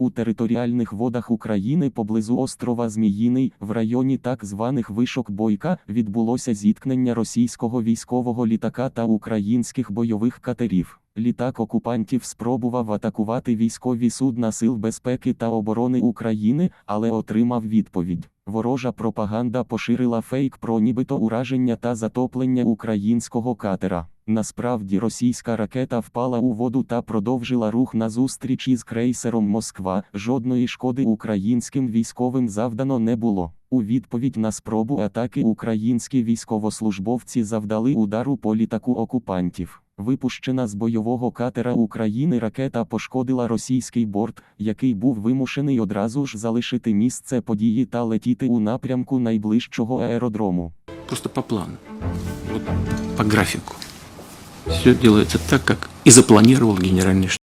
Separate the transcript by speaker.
Speaker 1: У територіальних водах України поблизу острова Зміїний, в районі так званих вишок Бойка, відбулося зіткнення російського військового літака та українських бойових катерів. Літак окупантів спробував атакувати військові судна Сил безпеки та оборони України, але отримав відповідь. Ворожа пропаганда поширила фейк про нібито ураження та затоплення українського катера. Насправді російська ракета впала у воду та продовжила рух назустріч із крейсером Москва. Жодної шкоди українським військовим завдано не було. У відповідь на спробу атаки українські військовослужбовці завдали удару по літаку окупантів. Випущена з бойового катера України ракета пошкодила російський борт, який був вимушений одразу ж залишити місце події та летіти у напрямку найближчого аеродрому.
Speaker 2: Просто по плану, по графіку. Все робиться так, як і запланував генеральний штаб.